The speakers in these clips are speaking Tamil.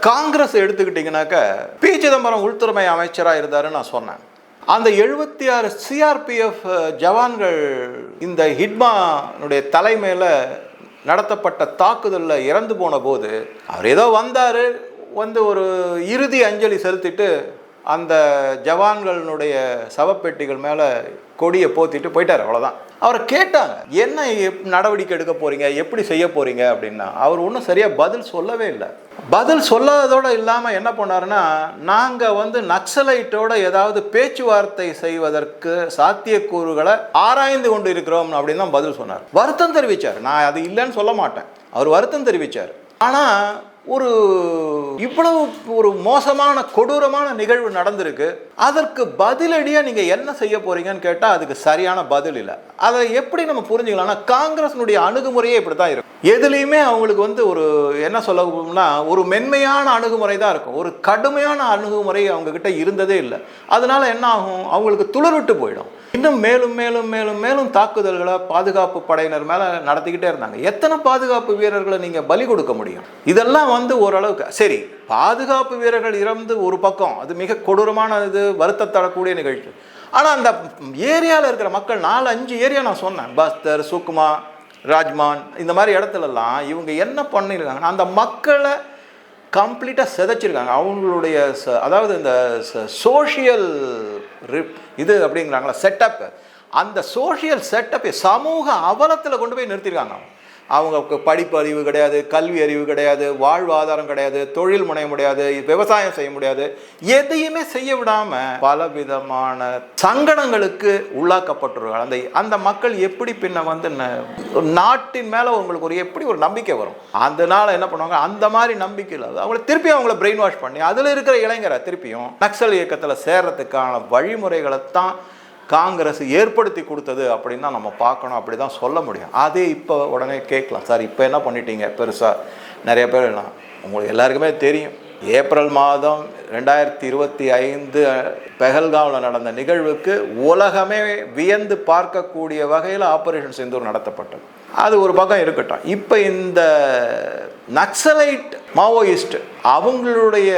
காங்கிரஸ் எடுத்துக்கிட்டிங்கனாக்க பி. சிதம்பரம் உள்துறை அமைச்சராக இருந்தாருன்னு நான் சொன்னேன். அந்த எழுபத்தி ஆறு சிஆர்பிஎஃப் ஜவான்கள் இந்த ஹிட்மானுடைய தலைமையில் நடத்தப்பட்ட தாக்குதலில் இறந்து போன போது அவர் ஏதோ வந்தார் வந்து ஒரு இறுதி அஞ்சலி செலுத்திட்டு அந்த ஜவான்களினுடைய சவப்பெட்டிகள் மேலே கொடியை போத்திட்டு போயிட்டார் அவ்வளோதான் அவரை கேட்டாங்க என்ன எப்- நடவடிக்கை எடுக்க போறீங்க? எப்படி செய்ய போறீங்க? அப்படின்னா அவர் ஒன்றும் சரியாக பதில் சொல்லவே இல்லை. பதில் சொல்லாததோடு இல்லாமல் என்ன பண்ணாருன்னா நாங்கள் வந்து நக்சலைட்டோட ஏதாவது பேச்சுவார்த்தை செய்வதற்கு சாத்தியக்கூறுகளை ஆராய்ந்து கொண்டு இருக்கிறோம் அப்படின்னு தான் பதில் சொன்னார். வருத்தம் தெரிவித்தார் நான் அது இல்லைன்னு சொல்ல மாட்டேன். அவர் வருத்தம் தெரிவித்தார் ஆனால் ஒரு இவ்வளவு ஒரு மோசமான கொடூரமான நிகழ்வு நடந்திருக்கு. அதற்கு பதிலடியாக நீங்கள் என்ன செய்ய போறீங்கன்னு கேட்டால் அதுக்கு சரியான பதில் இல்லை. அதை எப்படி நம்ம புரிஞ்சுக்கலாம்னா காங்கிரஸினுடைய அணுகுமுறையே இப்படி தான் இருக்கும் எதுலேயுமே அவங்களுக்கு வந்து ஒரு என்ன சொல்லணும்னா ஒரு மென்மையான அணுகுமுறை தான் இருக்கும். ஒரு கடுமையான அணுகுமுறை அவங்கக்கிட்ட இருந்ததே இல்லை. அதனால என்ன ஆகும்? அவங்களுக்கு துளிர்விட்டு போயிடும். இன்னும் மேலும் மேலும் மேலும் மேலும் தாக்குதல்களை பாதுகாப்பு படையினர் மேலே நடத்திக்கிட்டே இருந்தாங்க. எத்தனை பாதுகாப்பு வீரர்களை நீங்கள் பலி கொடுக்க முடியும்? இதெல்லாம் வந்து ஓரளவுக்கு சரி பாதுகாப்பு வீரர்கள் இறந்து ஒரு பக்கம் அது மிக கொடூரமான இது வருத்தத்தடக்கூடிய நிகழ்ச்சி. ஆனால் அந்த ஏரியாவில் இருக்கிற மக்கள் நாலு அஞ்சு ஏரியா நான் சொன்னேன். பஸ்தர் சுக்குமா ராஜ்மான் இந்த மாதிரி இடத்துலலாம் இவங்க என்ன பண்ணியிருக்காங்கன்னா அந்த மக்களை கம்ப்ளீட்டாக சிதைச்சிருக்காங்க. அவங்களுடைய ச- அதாவது இந்த சோஷியல் இது அப்படிங்கிறாங்களா? செட்டப் அந்த சோஷியல் செட்டப்பை சமூக அவலத்தில் கொண்டு போய் நிறுத்திருக்காங்க அவங்களுக்கு படிப்பு அறிவு கிடையாது கல்வி அறிவு கிடையாது வாழ்வாதாரம் கிடையாது தொழில் முனைய முடியாது விவசாயம் செய்ய முடியாது. எதையுமே செய்ய விடாம பல விதமான சங்கடங்களுக்கு உள்ளாக்கப்பட்டுருவாங்க அந்த அந்த மக்கள் எப்படி பின்ன வந்து ந- நாட்டின் மேல உங்களுக்கு ஒரு எப்படி ஒரு நம்பிக்கை வரும்? அதனால என்ன பண்ணுவாங்க? அந்த மாதிரி நம்பிக்கை இல்லை அவங்கள திருப்பியும் அவங்கள பிரெயின் வாஷ் பண்ணி அதுல இருக்கிற இளைஞரை திருப்பியும் நக்சல் இயக்கத்துல சேர்றதுக்கான வழிமுறைகளை தான் காங்கிரஸ் ஏற்படுத்தி கொடுத்தது அப்படின்னு தான் நம்ம பார்க்கணும் அப்படி தான் சொல்ல முடியும். அதே இப்போ உடனே கேட்கலாம். சார் இப்போ என்ன பண்ணிட்டீங்க பெருசாக நிறைய பேர் எல்லாம் உங்களுக்கு எல்லாருக்குமே தெரியும். ஏப்ரல் மாதம் ரெண்டாயிரத்தி இருபத்தி ஐந்து பெஹல்காவில் நடந்த நிகழ்வுக்கு உலகமே வியந்து பார்க்கக்கூடிய வகையில் ஆப்ரேஷன் செந்தூர் நடத்தப்பட்டது. அது ஒரு பக்கம் இருக்கட்டும். இப்போ இந்த நக்சலைட் மாவோயிஸ்ட் அவங்களுடைய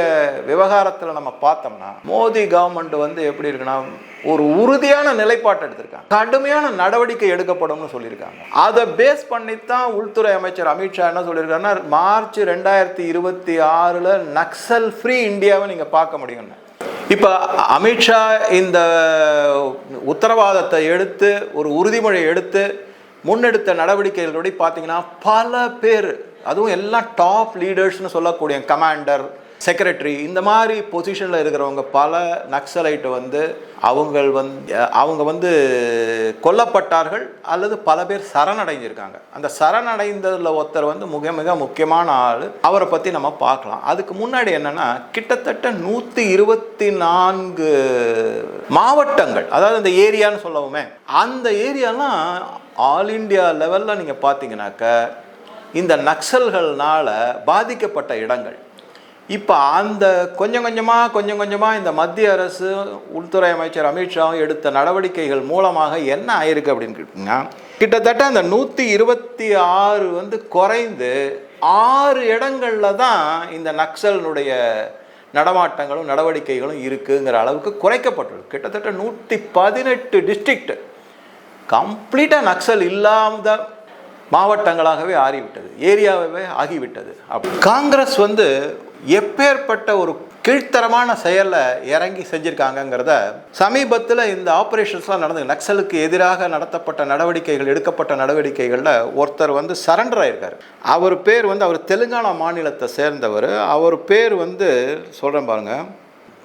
விவகாரத்தில் நம்ம பார்த்தோம்னா மோடி கவர்மெண்ட் வந்து எப்படி இருக்குன்னா ஒரு உறுதியான நிலைப்பாட்டை எடுத்திருக்காங்க. கடுமையான நடவடிக்கை எடுக்கப்படும்னு சொல்லியிருக்காங்க. அதை பேஸ் பண்ணித்தான் உள்துறை அமைச்சர் அமித்ஷா என்ன சொல்லியிருக்காருன்னா மார்ச் ரெண்டாயிரத்தி இருபத்தி ஆறில் நக்சல் ஃப்ரீ இந்தியாவை நீங்கள் பார்க்க முடியும்னு. இப்போ அமித்ஷா இந்த உத்தரவாதத்தை எடுத்து ஒரு உறுதிமொழியை எடுத்து முன்னெடுத்த நடவடிக்கைகளோடய பார்த்தீங்கன்னா பல பேர் அதுவும் எல்லாம் டாப் லீடர்ஸ்னு சொல்லக்கூடிய கமாண்டர் செக்ரட்டரி இந்த மாதிரி பொசிஷனில் இருக்கிறவங்க பல நக்சலைட்டு வந்து அவங்க வந்து அவங்க வந்து கொல்லப்பட்டார்கள் அல்லது பல பேர் சரணடைஞ்சிருக்காங்க. அந்த சரணடைந்ததில் ஒருத்தர் வந்து மிக மிக முக்கியமான ஆள். அவரை பற்றி நம்ம பார்க்கலாம். அதுக்கு முன்னாடி என்னன்னா கிட்டத்தட்ட நூற்றி இருபத்தி நான்கு மாவட்டங்கள் அதாவது இந்த ஏரியான்னு சொல்லவுமே அந்த ஏரியாலாம் ஆல் இந்தியா லெவலில் நீங்கள் பார்த்தீங்கன்னாக்க இந்த நக்சல்கள்னால் பாதிக்கப்பட்ட இடங்கள். இப்போ அந்த கொஞ்சம் கொஞ்சமாக கொஞ்சம் கொஞ்சமாக இந்த மத்திய அரசு உள்துறை அமைச்சர் அமித்ஷாவும் எடுத்த நடவடிக்கைகள் மூலமாக என்ன ஆயிருக்கு அப்படின்னு கேட்டிங்கன்னா கிட்டத்தட்ட அந்த நூற்றி இருபத்தி ஆறு வந்து குறைந்து ஆறு இடங்களில் தான் இந்த நக்சலினுடைய நடமாட்டங்களும் நடவடிக்கைகளும் இருக்குங்கிற அளவுக்கு குறைக்கப்பட்டுள்ளது கிட்டத்தட்ட நூற்றி பதினெட்டு டிஸ்ட்ரிக்ட் கம்ப்ளீட்டாக நக்சல் இல்லாத மாவட்டங்களாகவே ஆறிவிட்டது ஏரியாவே ஆகிவிட்டது. அப்ப காங்கிரஸ் வந்து எப்பேற்பட்ட ஒரு கீழ்த்தரமான செயலை இறங்கி செஞ்சுருக்காங்கங்கிறத சமீபத்தில் இந்த ஆப்ரேஷன்ஸ்லாம் நடந்தது நக்சலுக்கு எதிராக நடத்தப்பட்ட நடவடிக்கைகள் எடுக்கப்பட்ட நடவடிக்கைகளில் ஒருத்தர் வந்து சரண்டர் ஆயிருக்காரு. அவர் பேர் வந்து அவர் தெலுங்கானா மாநிலத்தை சேர்ந்தவர். அவர் பேர் வந்து சொல்கிறேன் பாருங்கள்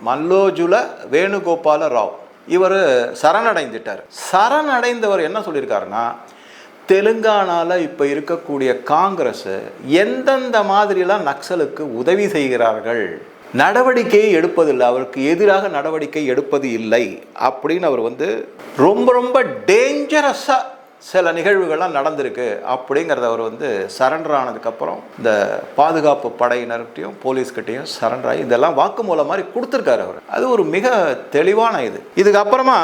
மல்லோஜுல வேணுகோபால ராவ். இவர் சரணடைந்துட்டார். சரணடைந்தவர் என்ன சொல்லியிருக்காருன்னா தெலுங்கானாவில் இப்போ இருக்கக்கூடிய காங்கிரஸ் எந்தெந்த மாதிரிலாம் நக்சலுக்கு உதவி செய்கிறார்கள்? நடவடிக்கையை எடுப்பதில்லை. அவருக்கு எதிராக நடவடிக்கை எடுப்பது இல்லை. அப்படின்னு அவர் வந்து ரொம்ப ரொம்ப டேஞ்சரஸாக சில நிகழ்வுகள்லாம் நடந்திருக்கு அப்படிங்கிறத அவர் வந்து சரண்டர் ஆனதுக்கப்புறம் இந்த பாதுகாப்பு படையினர்கிட்டையும் போலீஸ்கிட்டையும் சரண்டர் ஆகி இதெல்லாம் வாக்குமூலம் மாதிரி கொடுத்துருக்காரு அவர். அது ஒரு மிக தெளிவான இது. இதுக்கப்புறமா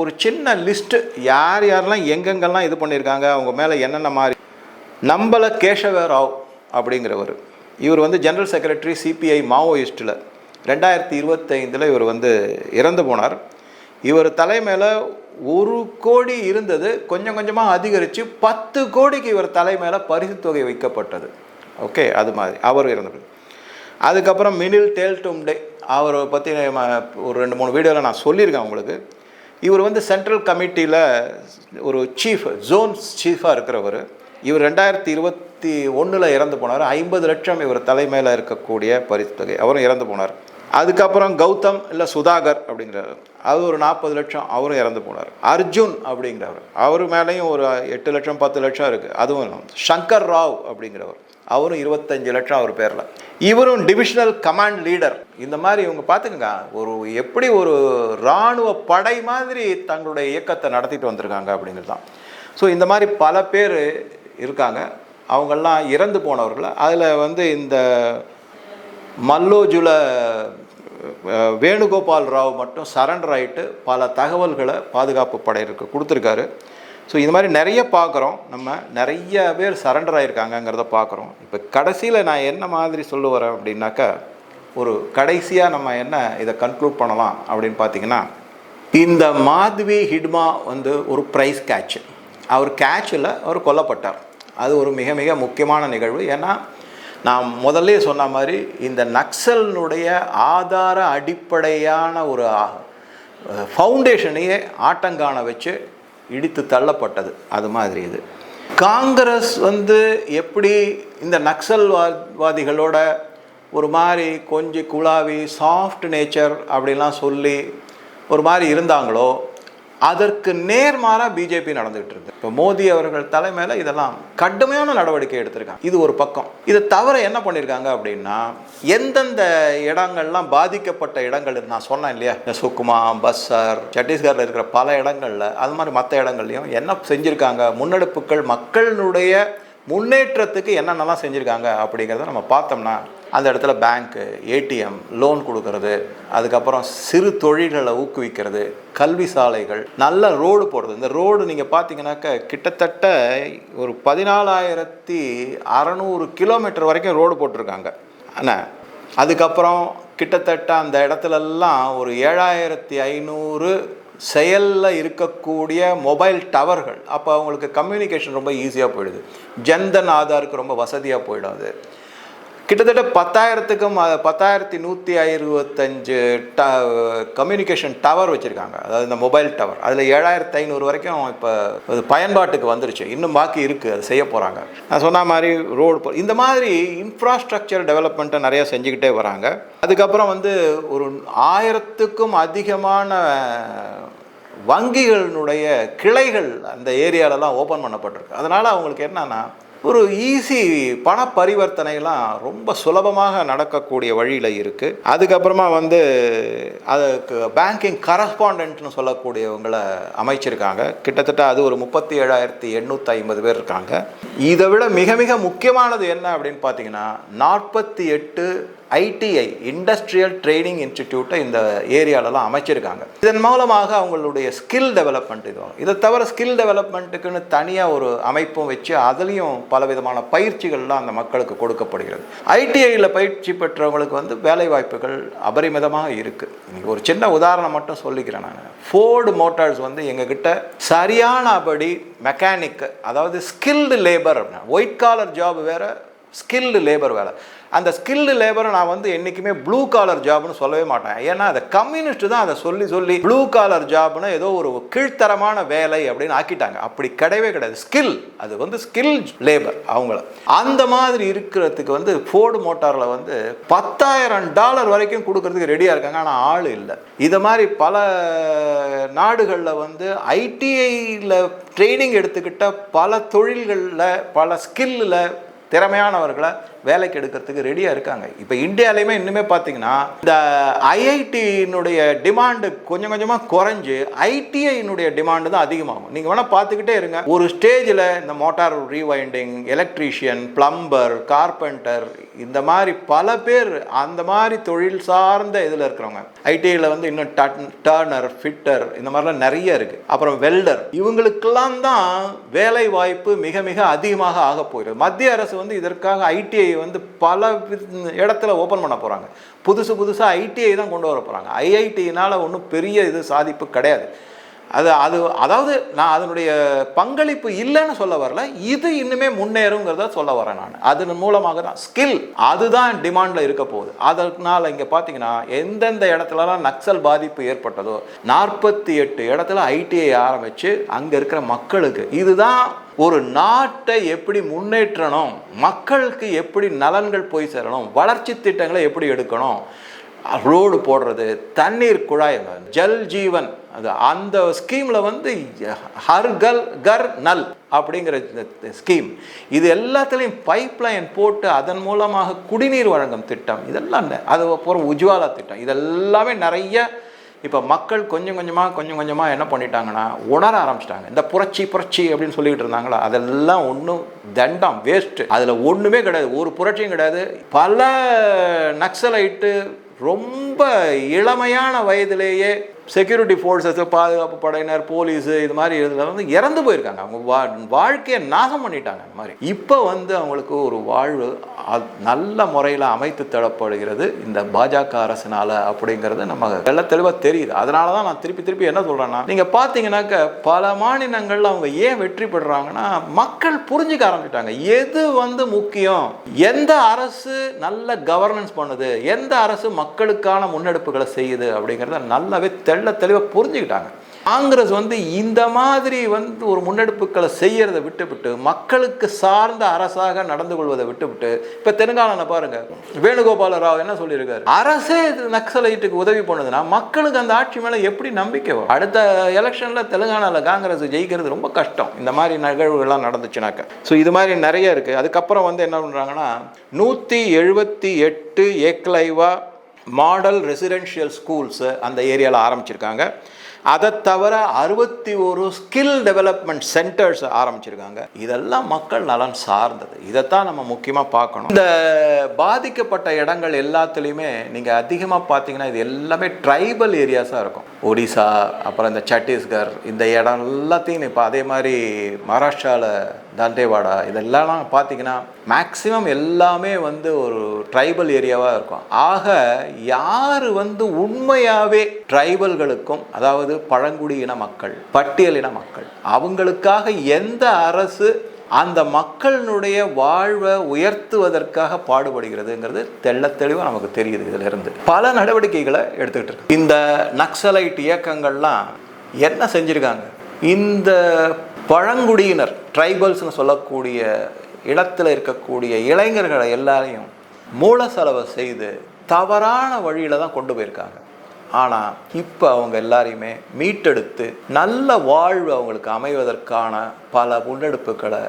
ஒரு சின்ன லிஸ்ட்டு யார் யாரெல்லாம் எங்கெங்கெல்லாம் இது பண்ணியிருக்காங்க அவங்க மேலே என்னென்ன மாதிரி நம்பல கேசவ ராவ் அப்படிங்கிறவர். இவர் வந்து ஜெனரல் செக்ரட்டரி சிபிஐ மாவோயிஸ்ட்டில் ரெண்டாயிரத்தி இருபத்தைந்தில் இவர் வந்து இறந்து போனார். இவர் தலைமையில் ஒரு கோடி இருந்தது கொஞ்சம் கொஞ்சமாக அதிகரித்து பத்து கோடிக்கு இவர் தலைமையில் பரிசு தொகை வைக்கப்பட்டது. ஓகே அது மாதிரி. அவர் இருந்தது அதுக்கப்புறம் மினில் டேல்டும்டே அவரை பற்றி ஒரு ரெண்டு மூணு வீடியோவில் நான் சொல்லியிருக்கேன் உங்களுக்கு. இவர் வந்து சென்ட்ரல் கமிட்டியில் ஒரு சீஃப் ஜோன் சீஃபாக இருக்கிறவர். இவர் ரெண்டாயிரத்தி இருபத்தி ஒன்றில் இறந்து போனார். ஐம்பது லட்சம் இவர் தலைமையில் இருக்கக்கூடிய பரிசு தொகை. அவரும் இறந்து போனார். அதுக்கப்புறம் கௌதம் இல்லை சுதாகர் அப்படிங்கிறவர். அது ஒரு நாற்பது லட்சம் அவரும் இறந்து போனார். அர்ஜுன் அப்படிங்கிறவர். அவர் மேலேயும் ஒரு எட்டு லட்சம் பத்து லட்சம் இருக்குது அதுவும் சங்கர் ராவ் அப்படிங்கிறவர். அவரும் இருபத்தஞ்சு லட்சம் அவர் பேரில். இவரும் டிவிஷனல் கமாண்ட் லீடர் இந்த மாதிரி இவங்க பார்த்துக்கங்க ஒரு எப்படி ஒரு இராணுவ படை மாதிரி தங்களுடைய இயக்கத்தை நடத்திட்டு வந்திருக்காங்க அப்படிங்கிறது தான் ஸோ இந்த மாதிரி பல பேர் இருக்காங்க. அவங்கெல்லாம் இறந்து போனவர்கள். அதில் வந்து இந்த மல்லோஜுல வேணுகோபால் ராவ் மட்டும் சரண்டர் ஆகிட்டு பல தகவல்களை பாதுகாப்பு படையிற்கு கொடுத்துருக்காரு. ஸோ இது மாதிரி நிறைய பார்க்குறோம். நம்ம நிறைய பேர் சரண்டர் ஆகிருக்காங்கங்கிறத பார்க்குறோம். இப்போ கடைசியில் நான் என்ன மாதிரி சொல்ல வரேன் அப்படின்னாக்கா ஒரு கடைசியாக நம்ம என்ன இதை கன்க்ளூட் பண்ணலாம் அப்படின்னு பார்த்தீங்கன்னா இந்த மாத்வி ஹிட்மா வந்து ஒரு ப்ரைஸ் கேட்ச் அவர் கேட்சில் அவர் கொல்லப்பட்டார். அது ஒரு மிக மிக முக்கியமான நிகழ்வு. ஏன்னா நான் முதல்ல சொன்ன மாதிரி இந்த நக்சலினுடைய ஆதார அடிப்படையான ஒரு ஃபவுண்டேஷனையே ஆட்டங்காண வச்சு இடித்து தள்ளப்பட்டது. அது மாதிரி இது. காங்கிரஸ் வந்து எப்படி இந்த நக்சல்வாதிகளோட ஒரு மாதிரி கொஞ்சம் குழாவி சாஃப்ட் நேச்சர் அப்படிலாம் சொல்லி ஒரு மாதிரி இருந்தாங்களோ அதற்கு நேர்மாறாக பிஜேபி நடந்துகிட்டு இருக்கு. இப்போ மோடி அவர்கள் தலைமையில் இதெல்லாம் கடுமையான நடவடிக்கை எடுத்திருக்காங்க. இது ஒரு பக்கம். இதை தவிர என்ன பண்ணியிருக்காங்க அப்படின்னா எந்தெந்த இடங்கள்லாம் பாதிக்கப்பட்ட இடங்கள் நான் சொன்னேன் இல்லையா? இந்த சுக்குமா பஸ்ஸர் சத்தீஸ்கரில் இருக்கிற பல இடங்கள்ல அது மாதிரி மற்ற இடங்கள்லையும் என்ன செஞ்சுருக்காங்க? முன்னெடுப்புகள் மக்களுடைய முன்னேற்றத்துக்கு என்னென்னலாம் செஞ்சுருக்காங்க அப்படிங்கிறத நம்ம பார்த்தோம்னா அந்த இடத்துல பேங்க்கு ஏடிஎம் லோன் கொடுக்கறது அதுக்கப்புறம் சிறு தொழில்களை ஊக்குவிக்கிறது கல்வி சாலைகள் நல்ல ரோடு போடுறது. இந்த ரோடு நீங்கள் பார்த்தீங்கன்னாக்க கிட்டத்தட்ட ஒரு பதினாலாயிரத்தி அறநூறு கிலோமீட்டர் வரைக்கும் ரோடு போட்டிருக்காங்க. ஆனால் அதுக்கப்புறம் கிட்டத்தட்ட அந்த இடத்துலலாம் ஒரு ஏழாயிரத்தி ஐநூறு செயலில் இருக்கக்கூடிய மொபைல் டவர்கள் அப்போ அவங்களுக்கு கம்யூனிகேஷன் ரொம்ப ஈஸியாக போயிடுது. ஜன்தன் ஆதாருக்கு ரொம்ப வசதியாக போயிடும் அது. கிட்டத்தட்ட பத்தாயிரத்துக்கும் பத்தாயிரத்தி நூற்றி இருபத்தஞ்சு ட கம்யூனிகேஷன் டவர் வச்சுருக்காங்க. அதாவது இந்த மொபைல் டவர் அதில் ஏழாயிரத்து ஐநூறு வரைக்கும் இப்போ அது பயன்பாட்டுக்கு வந்துருச்சு. இன்னும் பாக்கி இருக்குது அது செய்ய போகிறாங்க நான் சொன்ன மாதிரி ரோடு இந்த மாதிரி இன்ஃப்ராஸ்ட்ரக்சர் டெவலப்மெண்ட்டை நிறையா செஞ்சுக்கிட்டே வராங்க. அதுக்கப்புறம் வந்து ஒரு ஆயிரத்துக்கும் அதிகமான வங்கிகளினுடைய கிளைகள் அந்த ஏரியாலலாம் ஓப்பன் பண்ணப்பட்டிருக்கு. அதனால் அவங்களுக்கு என்னன்னா ஒரு ஈஸி பண பரிவர்த்தனைலாம் ரொம்ப சுலபமாக நடக்கக்கூடிய வழியில் இருக்குது அதுக்கப்புறமா வந்து அதுக்கு பேங்கிங் கரஸ்பாண்டன்ட்னு சொல்லக்கூடியவங்களை அமைச்சிருக்காங்க. கிட்டத்தட்ட அது ஒரு முப்பத்தி ஏழாயிரத்தி எண்ணூற்றி ஐம்பது பேர் இருக்காங்க. இதை விட மிக மிக முக்கியமானது என்ன அப்படின்னு பார்த்தீங்கன்னா நாற்பத்தி எட்டு ஐடிஐ இண்டஸ்ட்ரியல் ட்ரைனிங் இன்ஸ்டிடியூட்டை இந்த ஏரியாலலாம் அமைச்சிருக்காங்க. இதன் மூலமாக அவங்களுடைய ஸ்கில் டெவலப்மெண்ட் இதுவும் இதை தவிர ஸ்கில் டெவலப்மெண்ட்டுக்குன்னு தனியாக ஒரு அமைப்பும் வச்சு அதுலேயும் பலவிதமான பயிற்சிகள்லாம் அந்த மக்களுக்கு கொடுக்கப்படுகிறது. ஐடிஐயில் பயிற்சி பெற்றவங்களுக்கு வந்து வேலைவாய்ப்புகள் அபரிமிதமாக இருக்குது இன்றைக்கி ஒரு சின்ன உதாரணம் மட்டும் சொல்லிக்கிறேன் நான். ஃபோர்டு மோட்டார்ஸ் வந்து எங்ககிட்ட சரியானபடி மெக்கானிக் அதாவது ஸ்கில்டு லேபர் அப்படின்னா ஒயிட் காலர் ஜாப் வேறு ஸ்கில்டு லேபர் வேலை. அந்த ஸ்கில்டு லேபரை நான் வந்து என்றைக்குமே ப்ளூ காலர் ஜாப்னு சொல்லவே மாட்டேன். ஏன்னா அதை கம்யூனிஸ்ட் தான் அதை சொல்லி சொல்லி ப்ளூ காலர் ஜாப்னு ஏதோ ஒரு கீழ்த்தரமான வேலை அப்படின்னு ஆக்கிட்டாங்க. அப்படி கிடையவே கிடையாது. ஸ்கில் அது வந்து ஸ்கில் லேபர் அவங்கள. அந்த மாதிரி இருக்கிறதுக்கு வந்து ஃபோர்டு மோட்டாரில் வந்து பத்தாயிரம் டாலர் வரைக்கும் கொடுக்கறதுக்கு ரெடியாக இருக்காங்க. ஆனால் ஆள் இல்லை. இதை மாதிரி பல நாடுகளில் வந்து ஐடிஐயில் ட்ரைனிங் எடுத்துக்கிட்ட பல தொழில்களில் பல ஸ்கில்லில் திறமையானவர்களை வேலைக்கு எடுக்கிறதுக்கு ரெடியாக இருக்காங்க. இப்போ இந்தியாலையுமே இன்னுமே பார்த்தீங்கன்னா இந்த ஐஐடியினுடைய டிமாண்டு கொஞ்சம் கொஞ்சமாக குறைஞ்சு ஐடிஐனுடைய டிமாண்டு தான் அதிகமாகும். நீங்கள் வேணால் பார்த்துக்கிட்டே இருங்க. ஒரு ஸ்டேஜில் இந்த motor rewinding electrician plumber carpenter இந்த மாதிரி பல பேர் அந்த மாதிரி தொழில் சார்ந்த இதில் இருக்கிறவங்க. ஐடிஐயில் வந்து இன்னும் டர்னர் ஃபிட்டர் இந்த மாதிரிலாம் நிறைய இருக்குது அப்புறம் வெல்டர் இவங்களுக்கெல்லாம் தான் வேலை வாய்ப்பு மிக மிக அதிகமாக ஆக போகிறது. மத்திய அரசு வந்து இதற்காக ஐடிஐ வந்து பல வி- இடத்துல ஓப்பன் பண்ண போகிறாங்க புதுசு புதுசாக ஐடிஐ தான் கொண்டு வர போகிறாங்க ஐஐடியினால் ஒன்றும் பெரிய இது சாதிப்பு கிடையாது. அது அது அதாவது நான் அதனுடைய பங்களிப்பு இல்லைன்னு சொல்ல வரல. இது இன்னுமே முன்னேறுங்கிறத சொல்ல வரேன் நான். அதன் மூலமாக தான். ஸ்கில் அதுதான் டிமாண்டில் இருக்க போகுது. அதனால் இங்கே பார்த்தீங்கன்னா எந்தெந்த இடத்துலலாம் நக்சல் பாதிப்பு ஏற்பட்டதோ நாற்பத்தி எட்டு இடத்துல ஐடிஐ ஆரம்பித்து அங்கே இருக்கிற மக்களுக்கு இதுதான் ஒரு நாட்டை எப்படி முன்னேற்றணும் மக்களுக்கு எப்படி நலன்கள் போய் சேரணும் வளர்ச்சி திட்டங்களை எப்படி எடுக்கணும் ரோடு போடுறது தண்ணீர் குழாய் ஜல் ஜீவன் அது அந்த ஸ்கீமில் வந்து ஹர் கல் கர் நல் அப்படிங்கிற ஸ்கீம். இது எல்லாத்துலேயும் பைப் லைன் போட்டு அதன் மூலமாக குடிநீர் வழங்கும் திட்டம். இதெல்லாம் அது அப்புறம் உஜ்வாலா திட்டம். இதெல்லாமே நிறைய இப்போ மக்கள் கொஞ்சம் கொஞ்சமாக கொஞ்சம் கொஞ்சமாக என்ன பண்ணிட்டாங்கன்னா உணர ஆரம்பிச்சிட்டாங்க. இந்த புரட்சி புரட்சி அப்படின்னு சொல்லிக்கிட்டு இருந்தாங்களா? அதெல்லாம் ஒன்றும் தண்டம் வேஸ்ட்டு அதில் ஒன்றுமே கிடையாது. ஒரு புரட்சியும் கிடையாது. பல நக்சலைட்டு ரொம்ப இளமையான வயதிலேயே செக்யூரிட்டி ஃபோர்ஸஸ் பாதுகாப்பு படையினர் போலீஸு இது மாதிரி இதில் வந்து இறந்து போயிருக்காங்க. அவங்க வா வாழ்க்கையை நாசம் பண்ணிட்டாங்க அந்த மாதிரி. இப்போ வந்து அவங்களுக்கு ஒரு வாழ்வு நல்ல முறையில் அமைத்து தரப்படுகிறது. இந்த பாஜக அரசினால் அப்படிங்கிறது நம்ம எல்லாம் தெளிவாக தெரியுது. அதனால தான் நான் திருப்பி திருப்பி என்ன சொல்கிறேன்னா நீங்கள் பார்த்தீங்கன்னாக்க பல மாநிலங்களில் அவங்க ஏன் வெற்றி பெறுறாங்கன்னா மக்கள் புரிஞ்சுக்க ஆரம்பிச்சிட்டாங்க. எது வந்து முக்கியம்? எந்த அரசு நல்ல கவர்னன்ஸ் பண்ணுது? எந்த அரசு மக்களுக்கான முன்னெடுப்புகளை செய்யுது? அப்படிங்கிறத நல்லாவே தெள்ள தெளிவாக புரிஞ்சுக்கிட்டாங்க. காங்கிரஸ் வந்து இந்த மாதிரி வந்து ஒரு முன்னெடுப்புகளை செய்யறதை விட்டுவிட்டு மக்களுக்கு சார்ந்த அரசாக நடந்து கொள்வதை விட்டுவிட்டு இப்போ தெலுங்கானா பாருங்க வேணுகோபால ராவ் என்ன சொல்லியிருக்காரு? அரசே இது நக்சலைட்டுக்கு உதவி பண்ணுதுன்னா மக்களுக்கு அந்த ஆட்சி மேலே எப்படி நம்பிக்கை வரும்? அடுத்த எலெக்ஷனில் தெலுங்கானாவில் காங்கிரஸ் ஜெயிக்கிறது ரொம்ப கஷ்டம். இந்த மாதிரி நிகழ்வுகள்லாம் நடந்துச்சுனாக்க. ஸோ இது மாதிரி நிறைய இருக்குது அதுக்கப்புறம் வந்து என்ன பண்ணுறாங்கன்னா நூற்றி எழுபத்தி எட்டு ஏக்லைவா மாடல் ரெசிடென்ஷியல் ஸ்கூல்ஸு அந்த ஏரியாவில் ஆரம்பிச்சிருக்காங்க. அதை தவிர அறுபத்தி ஒரு ஸ்கில் டெவலப்மெண்ட் சென்டர்ஸ் ஆரம்பிச்சிருக்காங்க. இதெல்லாம் மக்கள் நலன் சார்ந்தது. இதைத்தான் நம்ம முக்கியமாக பார்க்கணும். இந்த பாதிக்கப்பட்ட இடங்கள் எல்லாத்துலேயுமே நீங்கள் அதிகமாக பார்த்தீங்கன்னா இது எல்லாமே ட்ரைபல் ஏரியாஸாக இருக்கும். ஒடிசா அப்புறம் இந்த சத்தீஸ்கர் இந்த இடம் எல்லாத்தையும் இப்போ அதே மாதிரி மகாராஷ்டிராவில் தண்டேவாடா இதெல்லாம் பார்த்தீங்கன்னா மேக்ஸிமம் எல்லாமே வந்து ஒரு ட்ரைபல் ஏரியாவாக இருக்கும். ஆக யார் வந்து உண்மையாகவே ட்ரைபல்களுக்கும் அதாவது பழங்குடியின மக்கள் பட்டியலின மக்கள் அவங்களுக்காக எந்த அரசு அந்த மக்களினுடைய வாழ்வை உயர்த்துவதற்காக பாடுபடுகிறதுங்கிறது தெள்ள தெளிவாக நமக்கு தெரியுது இதுல இருந்து பல நடவடிக்கைகளை எடுத்துக்கிட்டு இருக்கு. இந்த நக்சலைட் இயக்கங்கள்லாம் என்ன செஞ்சிருக்காங்க? இந்த பழங்குடியினர் ட்ரைபல்ஸ்னு சொல்லக்கூடிய இடத்துல இருக்கக்கூடிய இளைஞர்களை எல்லாரையும் மூல செலவை செய்து தவறான வழியில் தான் கொண்டு போயிருக்காங்க. ஆனால் இப்போ அவங்க எல்லாரையுமே மீட்டெடுத்து நல்ல வாழ்வு அவங்களுக்கு அமைவதற்கான பல முன்னெடுப்புகளை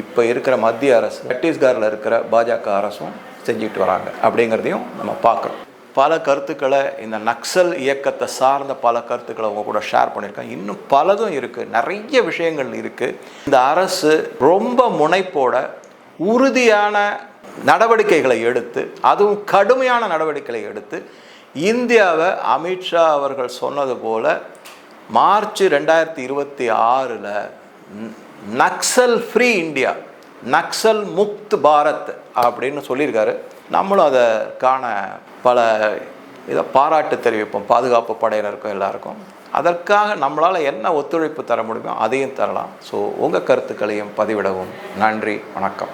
இப்போ இருக்கிற மத்திய அரசு சத்தீஸ்கரில் இருக்கிற பாஜக அரசும் செஞ்சுட்டு வராங்க. அப்படிங்கிறதையும் நம்ம பார்க்குறோம். பல கருத்துக்களை இந்த நக்சல் இயக்கத்தை சார்ந்த பல கருத்துக்களை அவங்க கூட ஷேர் பண்ணியிருக்கேன். இன்னும் பலதும் இருக்குது நிறைய விஷயங்கள் இருக்குது இந்த அரசு ரொம்ப முனைப்போட உறுதியான நடவடிக்கைகளை எடுத்து அதுவும் கடுமையான நடவடிக்கைகளை எடுத்து இந்தியாவை அமித்ஷா அவர்கள் சொன்னது போல் மார்ச் ரெண்டாயிரத்தி இருபத்தி ஆறில் நக்சல் ஃப்ரீ இந்தியா நக்சல் முக்த் பாரத் அப்படின்னு சொல்லியிருக்காரு. நம்மளும் அதற்கான பல இதை பாராட்டு தெரிவிப்போம். பாதுகாப்பு படையினருக்கும் எல்லாருக்கும். அதற்காக நம்மளால் என்ன ஒத்துழைப்பு தர முடியுமோ அதையும் தரலாம். ஸோ உங்கள் கருத்துக்களையும் பதிவிடவும். நன்றி வணக்கம்.